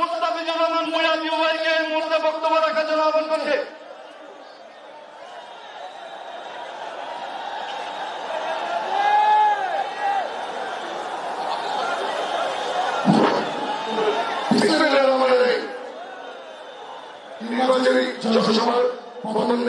মুস্তাফিজুর রহমান মুয়াবি ওয়াইকে বক্তব্য রাখার জন্য আহ্বান করছে। নির্বাচনী জনসভার প্রবন্ধন